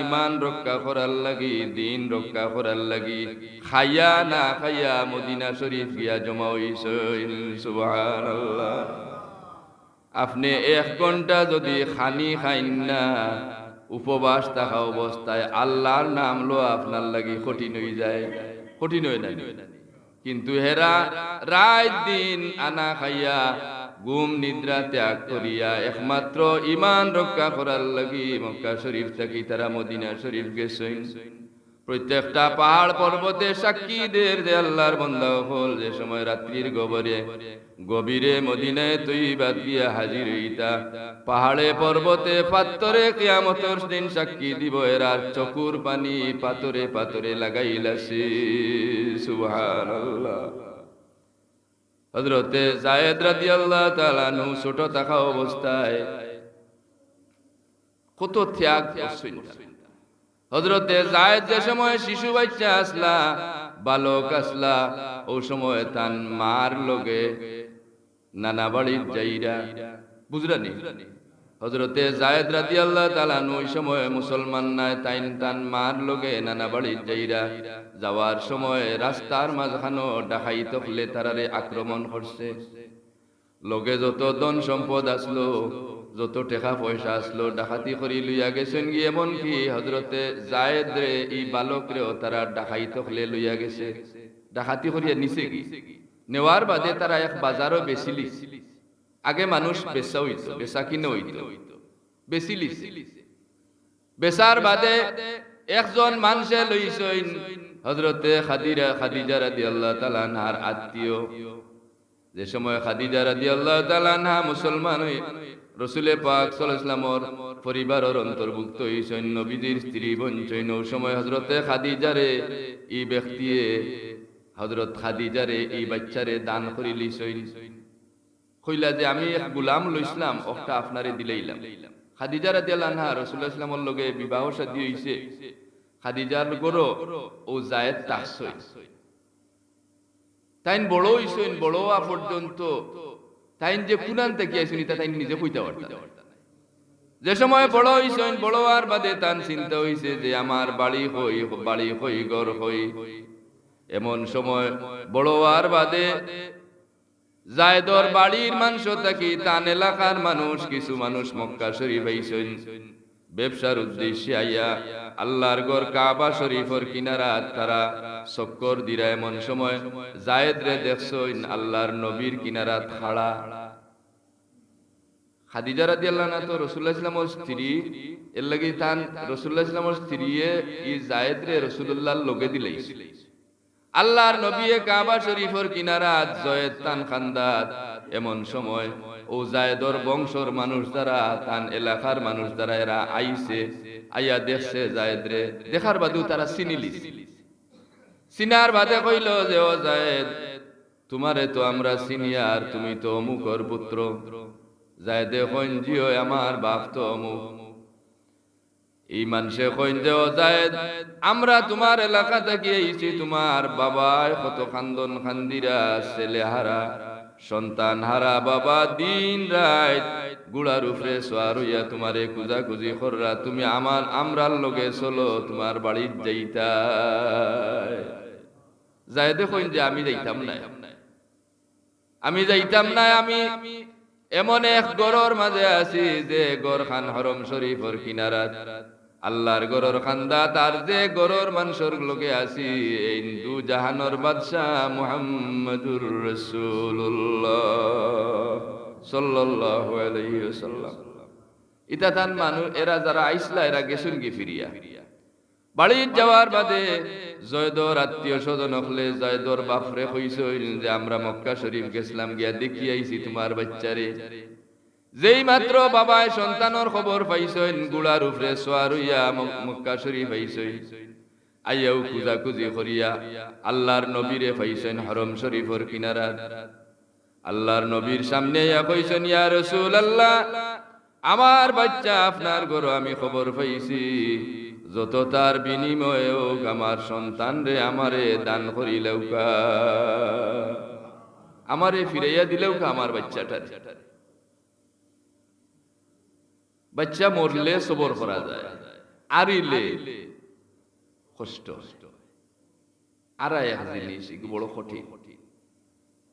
ইমান রক্ষা করার লাগি, দিন রক্ষা করার লাগি। খাইয়া না খাইয়া মদিনা শরীফ গিয়া জমা সুবহানাল্লাহ। আপনি এক ঘণ্টা যদি খানি খাইন না, উপবাস থাকা অবস্থায় আল্লাহর নাম লো আপনার লাগি কঠিন হয়ে যায়, কঠিন হয়ে না কিন্তু হেরা রাত দিন আনা খাইয়া গুম নিদ্রা ত্যাগ করিয়া একমাত্র ইমান রক্ষা করার লাগি মক্কা শরীফ থাকি, তারা মদিনা শরীফ গেছেন। প্রত্যেকটা পাহাড় পর্বতে সাক্ষীদের যে আল্লাহর বন্ধা হল, যে সময় রাত্রির গবরে গভীরে মদিনায় তুই বাদ গিয়া হাজির হইতা, পাহাড়ে পর্বতে পাত্তরে কিয়ামতর দিন সাক্ষী দিব এরার চকুর পানি পাতরে পাতরে লাগাইলাসি, সুবহানাল্লাহ। হজরতে জায়েদ রাদিয়াল্লাহু তাআলা নু ছোট থাকা অবস্থায় কত ত্যাগ হজরতে জায়েদ যে সময় শিশু বাচ্চা আসলা, বালক আসলা, ও সময় তান মার লগে নানা বাড়ির যাইরা বুঝরানি হজরতে জায়েদ রাদি আল্লাহ তালা ওই সময় মুসলমান নাই তাইন তান মার লগে নানা বাড়ির যাইরা যাওয়ার সময় রাস্তার মাঝখানো ডাকাই তকলে তারারে আক্রমণ করছে। লগে যত ধন সম্পদ আসলো, যত টাকা পয়সা আসলো, ডাকাতি করি লইয়া গেছেন গিয়ে এমন কি হজরতে জায়েদ রে, এই বালক রেও তারা ডাকাই তকলে লইয়া গেছে। ডাকাতি করিয়া নিচে কি? নেওয়ার বাদে তারা এক বাজারও বেচিলি। আগে মানুষ বেচা হইতো, বেচা কিনে হইতো। লিছে। বেচার বাদে একজন মানুষে লইছেন হজরতে খাদিরা, খাদিজা রাদি আল্লাহ তালানহার আত্মীয়। যে সময় খাদিজা রাদি আল্লাহ তালানহা মুসলমান হই রসুলে পাক সাল্লামর পরিবারের অন্তর্ভুক্ত এই সৈন্য নবীজির স্ত্রী বঞ্চৈন সময় হজরতে খাদিজারে এই ব্যক্তিয়ে হজরত খাদিজারে এই বাচ্চারে দান করিলি সৈন কইলা যে আমি এক গুলাম লইছিলাম একটা আপনারে দিলাইলাম। খাদিজা রাদি আল্লাহ রসুল্লাহ ইসলামর লগে বিবাহ সাদী হইছে। খাদিজার গরো ও জায়েদ তাহসই। তাইন বড় হইছেন, বড় হওয়া পর্যন্ত তাইন যে কুনান থেকে আইসুন তা তাইন নিজে কইতে পারতাম যে সময় বড় হইছেন, বড় হওয়ার বাদে তান চিন্তা হইছে যে আমার বাড়ি হই বাড়ি হই, ঘর হই। এমন সময় বড় হওয়ার বাদে জায়দর বাড়ির মাংস থাকি তান এলাকার মানুষ, কিছু মানুষ মক্কা শরীফ আইসেন। ব্যবসার উদ্দেশ্যে আইয়া আল্লাহর গড় কাবা শরীফর কিনারা তারা চক্কর দিরা এমন সময় জায়েদ রে দেখছইন আল্লাহর নবীর কিনারা খাড়া খাদিজা রাদি আল্লাহ না তো রসুল্লাহ ইসলামর স্ত্রী, এর লাগি তান রসুল্লাহ ইসলামর স্ত্রী ই জায়েদ রে রসুল্লাহর লগে দিলেই। আল্লাহর নবী কাবা শরীফর কিনারা জয়েদ তান খান্দাত এমন সময় ও জায়দর বংশর মানুষ দ্বারা তান এলাকার মানুষ দ্বারা এরা আইছে আইয়া দেখছে জায়দ রে, দেখার বাদেও তারা চিনিলি চিনার বাদে কইল যে, ও জায়দ, তোমারে তো আমরা সিনিয়র তুমি তো অমুকর পুত্র। জায়দে কইন জিও, আমার বাপ তো অমুক। এই মানুষে কইন যে জায়দ, আমরা তোমার এলাকা থেকে আইছি তোমার বাবায় কত খান্দন খান্দিরা, ছেলে হারা, সন্তান হারা, বাবা দিন রাত গুড়ার উপরে সোয়ার হইয়া তোমারে কুজা কুজি কররা, তুমি আমার আমরার লগে চলো, তোমার বাড়ির যাইতা যাই দেখুন যে, আমি যাইতাম না আমি যাইতাম না আমি এমন এক গড়র মাঝে আছি যে গড় খান হরম শরীফর কিনারাত। আল্লাহর গরর খান্দা, তার যে গরর মানুষের লোকে আসি হিন্দু জাহানর বাদশাহ মুহাম্মদুর রসুল্লাহ সাল্লাল্লাহু ইতা তান মানুষ এরা যারা আইসলা, এরা গেছুন কি ফিরিয়া। বাড়ির যাওয়ার বাদে জয়দর আত্মীয় স্বজন হলে জয়দর বাপরে কইছিল যে আমরা মক্কা শরীফ গেছিলাম, গিয়া দেখি আইছি তোমার বাচ্চারে। যেই মাত্র বাবায় সন্তানর খবর পাইছেন, গুড়ার উপরে সোয়ার হইয়া মক্কা শরীফ পাইছেন আইয়াও খুজি করিয়া আল্লাহর নবীরে পাইছেন হরম শরীফর কিনারা। আল্লাহর নবীর সামনে ইয়া কইছেন, ইয়া রসুল আল্লাহ আমার বাচ্চা আপনার ঘর আমি খবর পাইছি। যত তার বিনিময়ে হোক, আমার সন্তান রে আমারে দান করিলেও আমারে ফিরাইয়া দিলেও আমার বাচ্চাটার বাচ্চা মরলে সবর করা যায়, আরিলে কষ্ট এক জিনিস বড় কঠিন।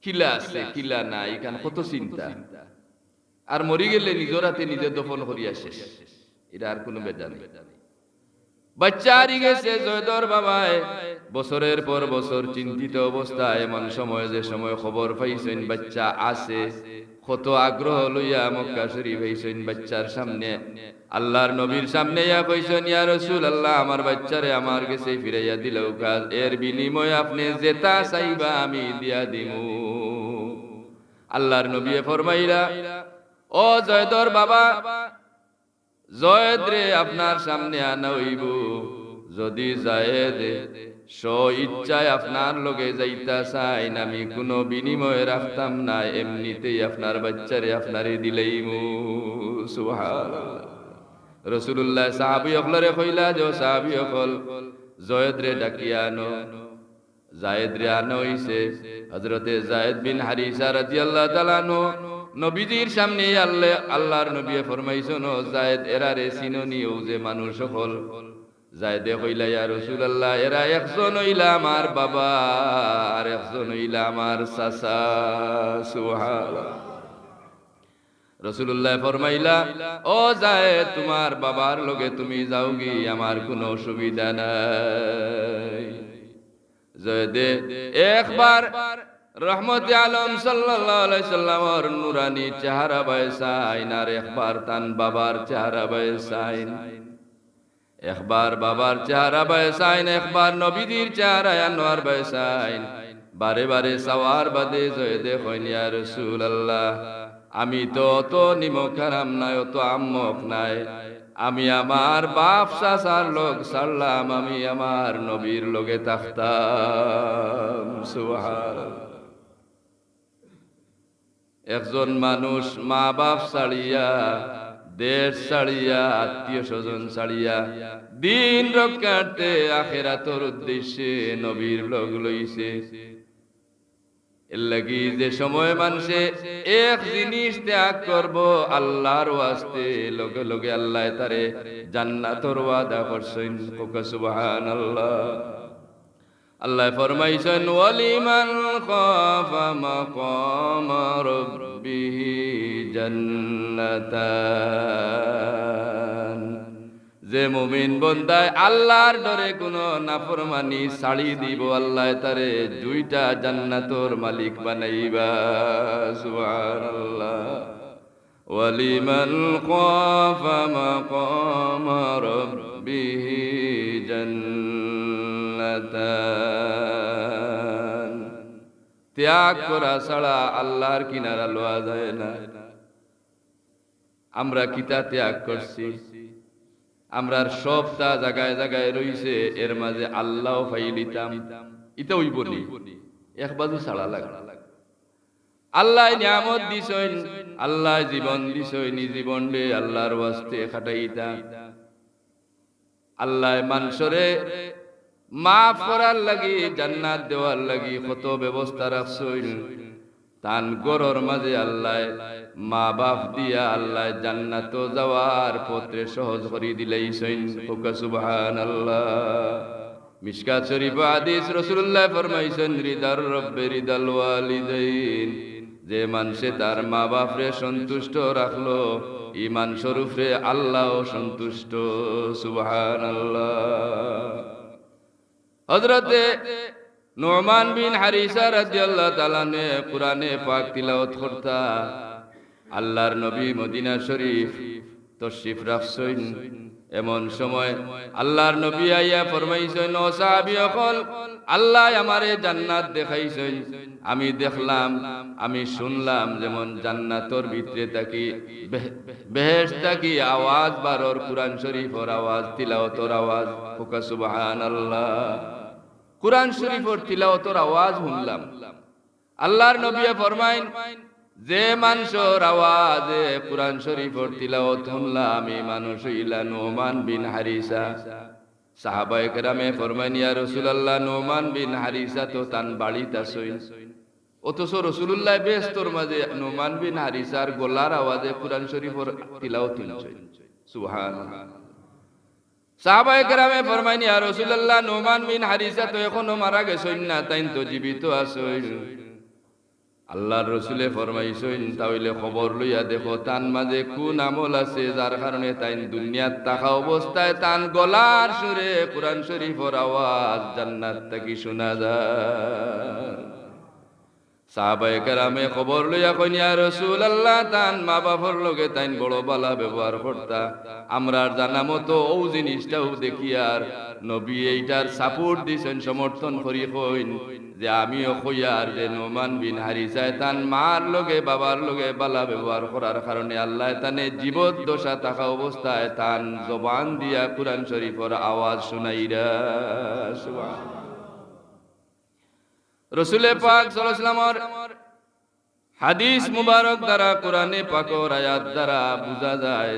কিলা আছে কিলা নাই এখানে কত চিন্তা। আর মরি গেলে নিজের হাতে নিজে দফন করিয়া শেষ। এটা আর কোনো বেদা নেই। বাচ্চা হারি গেছে জয়দর বাবায়। বছরের পর বছর চিন্তিত অবস্থায়, এমন সময় যে সময় খবর পাইছেন, বাচ্চা আছে। কত আগ্রহ লইয়া মক্কা শরীফ হইছেন বাচ্চার সামনে। আল্লাহর নবীর সামনে ইয়া কইছেন, ইয়া রাসূল আল্লাহ আমার বাচ্চারে আমার কাছে ফিরাইয়া দিলেও কাজ। এর বিনিময়ে আপনি জেতা চাইবা আমি দিয়া দিমু। আল্লাহর নবী ফরমাইলা, ও জয়দর বাবা জয়েদ রে আপনার সামনে আনা হইব। যদি জায়েদ স ইচ্ছায় আপনার লগে যাইতা চাইন, আমি কোনো বিনিময়ে রাখতাম না, এমনিতেই আপনার বাচ্চারে আপনারে দিলেই মু সুহান রসুল্লাহ সাহাবি অকলরে কইলা যে সাহাবি অকল জয়েদ রে ডাকিয়া আনো। জায়েদ রে আনো হইছে। হজরতে জায়েদ বিন হারিসা রাদিয়াল্লাহু তাআলা আনো নবীজির সামনে আল্লাহ আল্লাহর নবী ফরমাইছেন জায়েদ এরা রে সিননি ও যে মানুষ সকল জায়েদে কইলা, ইয়া রাসূলুল্লাহ, এরা একজন হইলা আমার বাবা, আর একজন হইলা আমার চাচা। সুবহানাল্লাহ। রসুল্লাহ ফরমাইলা, ও যায় তোমার বাবার লগে তুমি যাও গি আমার কোনো অসুবিধা নাই। জয়দে একবার রহমত আলম সাল্লামর নুরানি চেহারা বয়সাইন আর একবার তান বাবার চেহারা বয়সাইন একবার বাবার চেহারা বয়সাইন একবার নবীদের চেহারা আনোয়ার বয়সাইন বারে বারে সওয়ার বাদে জয়দে হইনিয়া রসুল আল্লাহ আমি তো অত নিমক হারাম নাই, অত আম্মক নাই। আমি আমার বাপ সাসার লোক সারলাম আমি আমার নবীর লোকে থাকতাম। সুহার একজন মানুষ মা বাপ ছাড়িয়া, দেশ ছাড়িয়া আত্মীয় স্বজন ছাড়িয়া দিন রক্ষার্থে আখেরাতর উদ্দেশ্যে নবীর লোক লইছে। লাগি যে সময় মানুষে এক জিনিস ত্যাগ করব, আল্লাহর ওয়াস্তে লগে লগে আল্লাহ তারে জান্নাতর ওয়াদা করছেন। সুবহানাল্লাহ। আল্লাহ ফরমাইছেন, ওয়ালিমান খাফা মাকাম রাব্বিহি জান্নাতান। যে মুমিন বন্দায় আল্লাহর ডরে কোনো নাফরমানি ছাড়ি দিব, আল্লাহ তারে দুইটা জান্নাতর মালিক বানাইবা। সুবহানাল্লাহ। ওয়ালিমান খাফা মাকাম রাব্বিহি জান্নাতান ত্যাগ করা ছাড়া আল্লাহর কিনারা লওয়া যায় না। আমরা কিতা ত্যাগ করছি? আমরার সবটা জায়গায় জায়গায় রইছে, এর মাঝে আল্লাহ ফাইলিতাম ইতা ওই বলি। এক বাজু ছাড়া লাগ। আল্লাহ নিয়ামত দিছইন আল্লাহ জীবন দিছইন জীবন দে আল্লাহর ওয়াস্তে খাটাইতা। আল্লাহ মানসরে মাফ করার লাগি, জান্নাত দেওয়ার লাগি, কত ব্যবস্থা রাখছইন তান গরর মাঝে আল্লাহ মা বাপ দিয়া আল্লাহ জান্নাত যাওয়ার পত্রে সহজ করি দিলেই সৈন সুবহান আল্লাহ মিশকাত শরীফ হাদিস রাসূলুল্লাহ ফরমাইছেন, রিদার রব্বে রিদাল ওয়ালিদাইন। যে মানুষে তার মা বাপরে সন্তুষ্ট রাখল ইমান স্বরূপে আল্লাহ সন্তুষ্ট। সুবহান আল্লাহ হজরতে নোমান বিন হারিসা রাদিয়াল্লাহু তাআলা নে কোরআনে পাক তিলাওয়াত করতা। আল্লাহর নবী মদিনা শরীফ তশরিফ রাখছেন। এমন সময় আল্লাহর নবী আইয়া ফরমাইছেন, ও সাহাবী সকল আল্লাহ আমারে জান্নাত দেখাইছেন। আমি দেখলাম, আমি শুনলাম যেমন জান্নাতর ভিতরে থাকি বেহেশত থাকি আওয়াজ, বারর কোরআন শরীফর আওয়াজ, তিলাওয়াতর আওয়াজ সুবহানাল্লাহ। কোরআন শরীফর তিলাওয়াতর আওয়াজ শুনলাম। আল্লাহর নবী ফরমাইন, যে মানুষের আওয়াজে কোরআন শরীফর তিলাওয়াত শুনলাম আমি মানুষ হইলা নোমান বিন হারিসা। সাহাবায়ে কেরামে ফরমাইন, ইয়া রাসূলুল্লাহ, নোমান বিন হারিসা তো তান বাড়িতে আসইন অথচ রসুল্লাহ বেস্তর মাঝে নোমান বিন হারিসার গোলার আওয়াজে কোরআন শরীফর তিলাওয়াত শুনছেন। সুবহানাল্লাহ। সাহাবায়ে কেরামে ফরমাইনি আর রাসূলুল্লাহ, নোমান বিন হারিসা তো এখনও মারা গেছেন না তাই তো জীবিত আছেন। আল্লাহর রসুলে ফরমাইছেন, তাহলে খবর লইয়া দেখো তান মাঝে কোন আমল আছে যার কারণে তাই দুনিয়ার থাকা অবস্থায় তান গলার সুরে, কোরআন শরীফর আওয়াজ জান্নাত থাকি শোনা যায়। সাহাবায়ে কেরামে খবর লইয়া কইনিয়া রসুল আল্লাহ তান মা বাবার লগে তাইন বড় বালা ব্যবহার করতা। আমরা জানা মতো ও জিনিসটাও দেখি আর। নবী এইটার সাপোর্ট দিছেন সমর্থন করি কইন, যে আমিও কইয়ার যে নোমান বিন হারিসায় তান মার লগে, বাবার লগে বালা ব্যবহার করার কারণে আল্লাহ তানে জীবদ্দশা থাকা অবস্থায় তান জবান দিয়া কুরআন শরীফর আওয়াজ শুনাইরা রসুলে পাক সাল্লাল্লাহু হাদিস মুবারক দ্বারা কোরআনে পাকর আয়াত দ্বারা বোঝা যায়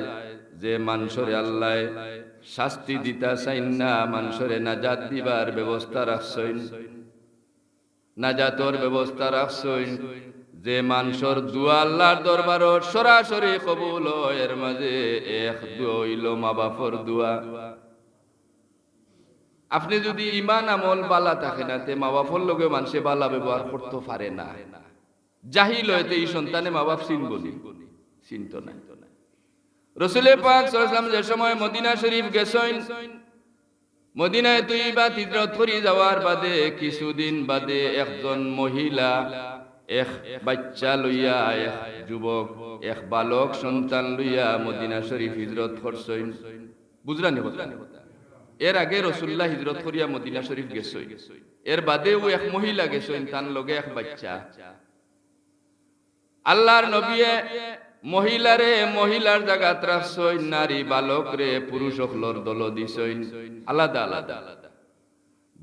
যে মানুষরে আল্লাহ শাস্তি দিতা চাইন না, মানুষরে নাজাত দিবার ব্যবস্থা রাখছইন নাজাতর ব্যবস্থা রাখছইন যে মানুষের দুয়া আল্লাহর দরবারত সরাসরি কবুল এর মাঝে এক দইল মা বাপর দুয়া। আপনি যদি ইমান আমল বালা থাকে না, তে মা বাপর লোকে মানুষে বালা ব্যবহার করতে পারে না। জাহিল হইতে এই সন্তানে মা বাপ চিনবনি চিনত না। রসুলে পাক সাল্লাল্লাহু যে সময় মদিনা শরীফ গেছেন, মদিনায় তুই বা হিজরত করি যাওয়ার বাদে, কিছুদিন বাদে একজন মহিলা, এক বাচ্চা লইয়া, এক যুবক, এক বালক সন্তান লইয়া মদিনা শরীফ হিজরত করছেন। বুঝলানি কথা? এর আগে রসুল্লাহ হিজরত করিয়া মদিনা শরীফ গেছই। এর বাদেও এক মহিলা গেছইন তার লগে এক বাচ্চা। আল্লাহর নবিয়ে মহিলারে মহিলার জায়গাত রাখছইন, নারী বালক রে পুরুষ হকলর দল দিছইন। আলাদা আলাদা।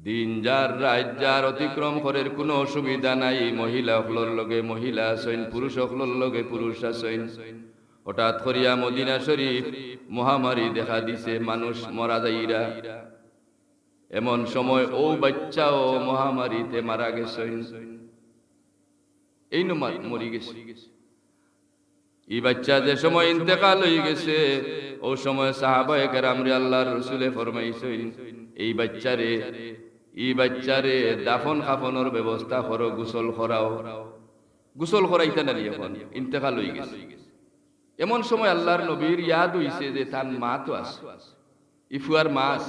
দিন যার, রাত যার অতিক্রম করের কোনো অসুবিধা নাই। মহিলা হকলর লগে মহিলা আছেন, পুরুষ হকলর লগে পুরুষ আছেন। হঠাৎ করিয়া মদিনা শরীফ মহামারী দেখা দিছে, মানুষ মরা যাইরা। এমন সময় ও বাচ্চাও মহামারীতে মারা গেছেন। এই নমার মরি গেছে। এই বাচ্চা যে সময় ইন্তেকাল হয়ে গেছে, ও সময় সাহাবায়ে কেরাম রে আল্লাহর রসুলে ফরমাইছেন, এই বাচ্চারে এই বাচ্চারে দাফন কাফনের ব্যবস্থা করো, গোসল করাও। গোসল করাইতে না এখন, ইন্তেকাল হয়ে গেছে। এমন সময় আল্লাহর নবীর ইয়াদ হইছে যে তার মা তো আছে। ইফুয়ার মাস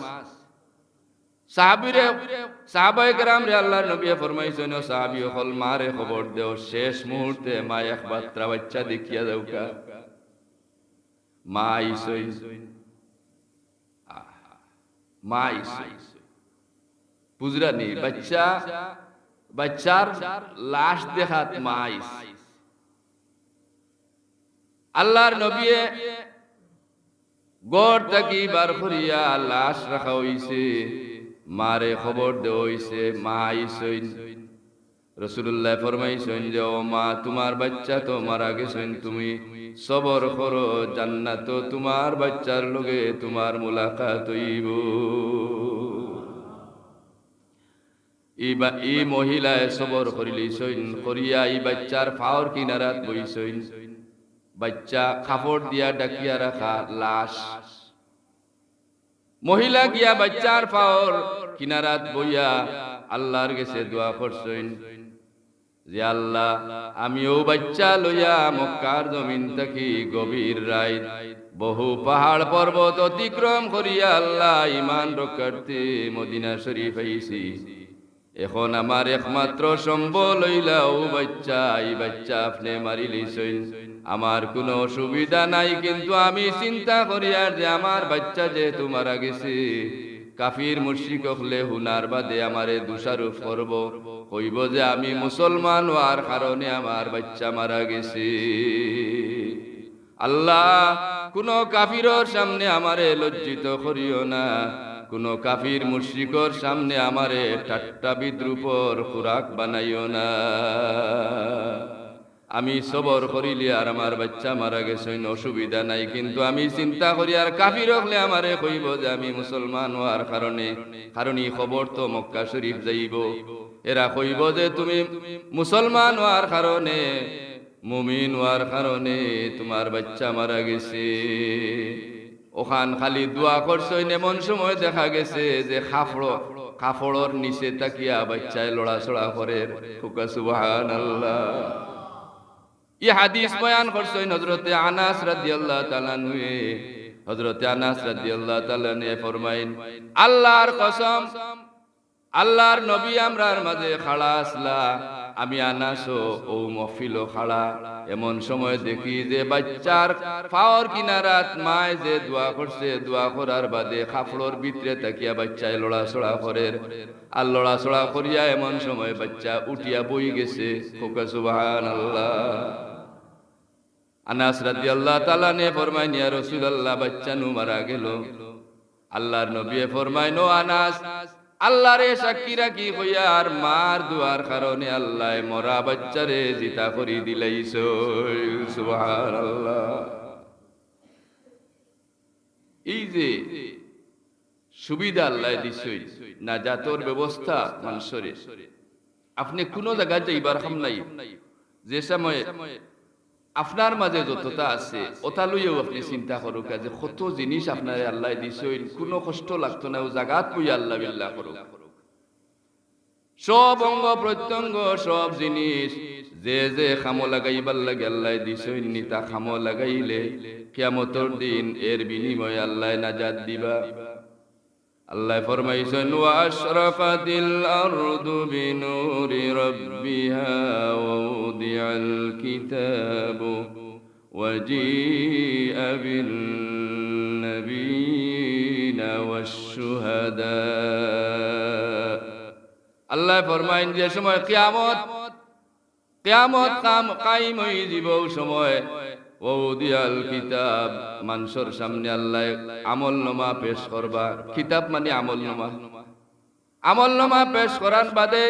সাহাবিরে রে আল্লাহর নবী ফরমাইছেন হল খবর দেও। শেষ মুহূর্তে মা এক বাত্রা বাচ্চা দেখিয়া দাউকা মা আইসই। মা আইসই। বুঝরানি বাচ্চা বাচ্চার লাশ দেখাত মা আইসই আল্লাহর নবী গড় থাকি বার করিয়া লাশ রাখা হইছে। মারে খবর দেওয়া হইছে, মা আইসইন। রসুল্লাহ ফরমাইছেন যে, ও মা, তোমার বাচ্চা তো মারা গেছেন তুমি। সবর করো, জান্নাত তোমার বাচ্চার লগে তোমার মুলাকাত হইব। ই মহিলায় সবর করিলিছইন করিয়া এই বাচ্চার ফাওর কিনারাত বইছইন বাচ্চা কাপড় দিয়া ডাকিয়া রাখা লাশ। মহিলা গিয়া বাচ্চার পাওর কিনারাত বইয়া আল্লাহর গেছে দোয়া করছেন। যে আল্লাহ, আমিও বাচ্চা লইয়া মক্কার জমিন থাকি গভীর রাত বহু পাহাড় পর্বত অতিক্রম করিয়া আল্লাহ ইমান রক্ষার্থে মদিনা শরীফ আইছি। এখন আমার একমাত্র সম্বল হইলা ও বাচ্চা, এই বাচ্চা আপনি মারি লইছেন। আমার কোনো অসুবিধা নাই, কিন্তু আমি চিন্তা করি আর যে আমার বাচ্চা যেহেতু মারা গেছে, কাফির মুর্শিক হলে হুনার বাদে আমারে দোষারোপ করব। কইব যে আমি মুসলমান হওয়ার কারণে আমার বাচ্চা মারা গেছে। আল্লাহ, কোন কাফিরর সামনে আমারে লজ্জিত করিও না। কোন কাফির মুর্শিকর সামনে আমারে ঠাট্টা বিদ্রুপর খুরাক বানাইও না। আমি সবর করিলি আর আমার বাচ্চা মারা গেছে অসুবিধা নাই। কিন্তু আমি চিন্তা করি আর কাফির হলে আমারে কইব যে আমি মুসলমান হওয়ার কারণে কারণ এই খবর তো মক্কা শরীফ যাইব। এরা কইব যে তুমি মুসলমান হওয়ার কারণে, মুমিন হওয়ার কারণে তোমার বাচ্চা মারা গেছে। ওখান খালি দোয়া করছইন এমন সময় দেখা গেছে যে খাফড় কাপড়র নিচে তাকিয়া বাচ্চায় লড়াচড়া করে। ফুকা সুবহান আল্লাহ ই হাদিস বয়ান করছইন হজরতে আনাস রাদিয়াল্লাহু তাআলা নুয়ে হজরতে আনাস রাদিয়াল্লাহু তাআলা নে ফরমাইন, আল্লাহর কসম, আল্লাহর নবী আমরার মাঝে খাড়া আসলা আমি আনাসো, ও মফিল খাড়া এমন সময় দেখি যে বাচ্চার পাওয়ার কিনারাত মায় যে দোয়া করছে, দোয়া করার বাদে খাফড়োর ভিতরে তাকিয়া বাচ্চায় লড়াচড়া করে। আর লড়াচড়া করিয়া এমন সময় বাচ্চা উঠিয়া বই গেছে, খোকা সুবাহান আল্লাহ আনাস রাদি আল্লাহ তালা নে ফরমাই নিয়া রসুল আল্লাহ বাচ্চা নু মারা গেল। আল্লাহর নবী ফরমাই নো আনাস আল্লাহরে সাক্ষী রাখি হইয়া আর মার দুয়ার কারণে আল্লাহ মরা বাচ্চারে জিতা করি দিলাইছ আল্লাহ এই যে সুবিধা আল্লাহ দিছই না জাতর ব্যবস্থা মানুষরে। আপনি কোন জায়গায় যাইবার হাম নাই। যে সময় আপনার মাঝে যতটা আছে, ওটা লইয়াও আপনি চিন্তা করুক, যে কত জিনিস আপনার আল্লাহ দিছইন কোনো কষ্ট লাগতো না, ও জাগাত পুই আল্লাহ বিল্লাহ করুক। সব অঙ্গ প্রত্যঙ্গ, সব জিনিস, যে যে খামো লাগাইবার লাগে আল্লাহ দিছইন নিতা খামো লাগাইলে কিয়ামতর দিন এর বিনিময়ে আল্লাহ নাজাত দিবা। الله فرميسن وأشرفت الأرض بنور ربها ووضع الكتاب وجيء بالنبيين والشهداء. الله فرمائن جي سموه قيامات قيامات قائم ويزيبو سموه ওদিয়াল কিতাব মানুষের সামনে আল্লাহ আমল নমা পেশ করবা। কিতাব মানে আমল নমা আমল নমা পেশ করার বাদে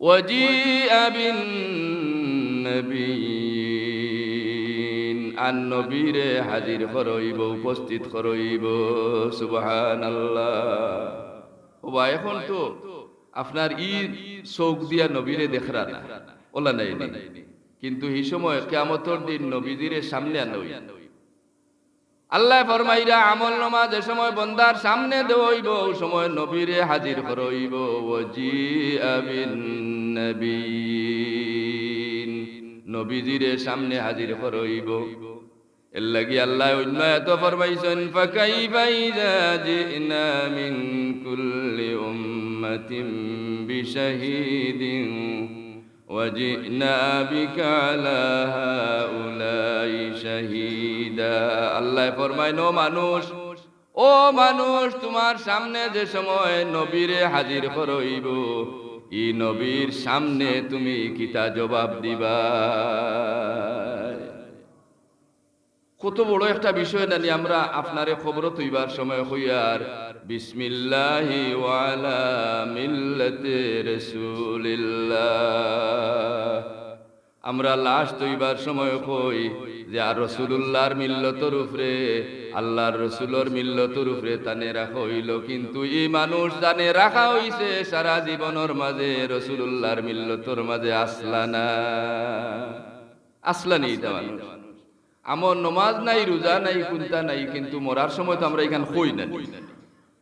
ওজি আবিন আন নবীরে হাজির করইব, উপস্থিত করইব। সুবহান আল্লাহ এখন তো আপনার ই চোখ দিয়া নবীরে দেখরা না, ওলা নাই নাই। কিন্তু এই সময় কেমতর দিন নবীজিরে সামনে আনই আল্লাহ ফরমাইরা, আমল নমা যে সময় বন্দার সামনে দেওইব ও সময় নবীরে হাজির করইব। ওজি আবিন নবীজিরে সামনে হাজির করইব। এর লাগি আল্লাহ অন্য এত ফরমাইছেন, ফাকাইফা ইযা জিনা মিন কুল্লি উম্মাতিন বিশাহিদিন আল্লাহ ফরমায়, নো মানুষ, ও মানুষ, তোমার সামনে যে সময় নবীরে হাজির করইব ই নবীর সামনে তুমি কিতা জবাব দিবা? কত বড় একটা বিষয় নানি আমরা আপনারে খবর তৈবার সময় হইয়ার বিসমিল্লাহি ওয়ালা মিল্লাতে রাসূলিল্লাহ। আমরা লাশ তৈবার সময় কই যে আর রসুল্লাহর মিল্লতর উপরে আল্লাহর রসুলর মিল্লতর উপরে তানে রাখা হইল। কিন্তু এই মানুষ জানে রাখা হইছে সারা জীবনের মাঝে রসুল্লাহর মিল্লতর মাঝে আসলা না। আসলা নেই মানুষ। আমার নমাজ নাই, রোজা নাই, কুন্তা নাই, কিন্তু মরার সময় তো আমরা এখানে কই না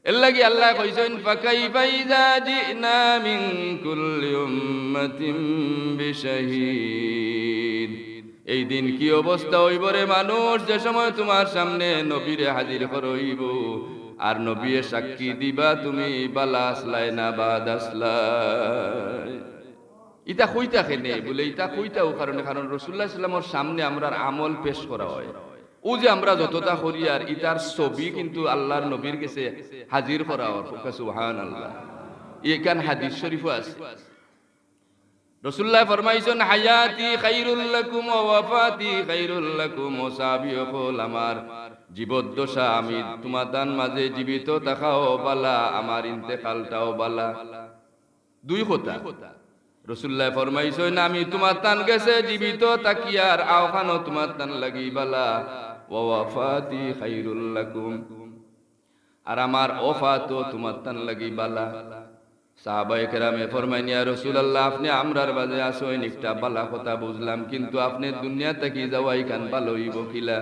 এর লাগি আল্লাহ কইছেন, ফাকাইফা ইযা জিনা মিন কুল্লি উম্মাতিন বিশাহিদ। এই দিন কি অবস্থা হইব রে মানুষ? যে সময় তোমার সামনে নবীরে হাজির করইব আর নবীয়ে সাক্ষী দিবা তুমি বালা আসলাই না বাদ আসলাই ইটা কইতা খেনে বলে ইটা কইতাও কারণে, কারণ রসুল্লাহ ইসলামের সামনে আমরা আমল পেশ করা হয়। ও যে আমরা যতটা করি আর ইটার ছবি কিন্তু আল্লাহর নবীর কাছে হাজির করা হয় সুহান আল্লাহ এখান হাদিস শরীফ আছে। রসুল্লাহ ফরমাইছেন, হায়াতি খাইরুল লাকুম ওয়া ওয়াফাতি খাইরুল লাকুম ও সাহাবী হল আমার। জীবদ্দশা, আমি তোমার দান মাঝে জীবিত থাকাও বালা, আমার ইন্তেকালটাও বালা। দুই কথা। রসুল্লাহ ফরমাইছেন, আমি তোমার তান গেছে, জীবিত তাকিয়ার আওখানো তোমার তান লাগি বালা। ওয়াফাতি খাইরুল লাকুম। আর আমার ওফাতো তোমার তান লাগি বালা। সাহাবায়ে কেরামে ফরমাইনিয়া রসুলাল্লাহ, আপনি আমরার বাজে আসোই একটা বালা কথা বুঝলাম, কিন্তু আপনি দুনিয়া থেকে যাওয়াই কান ভালো হইব কিলা?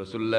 রসুল্লাহ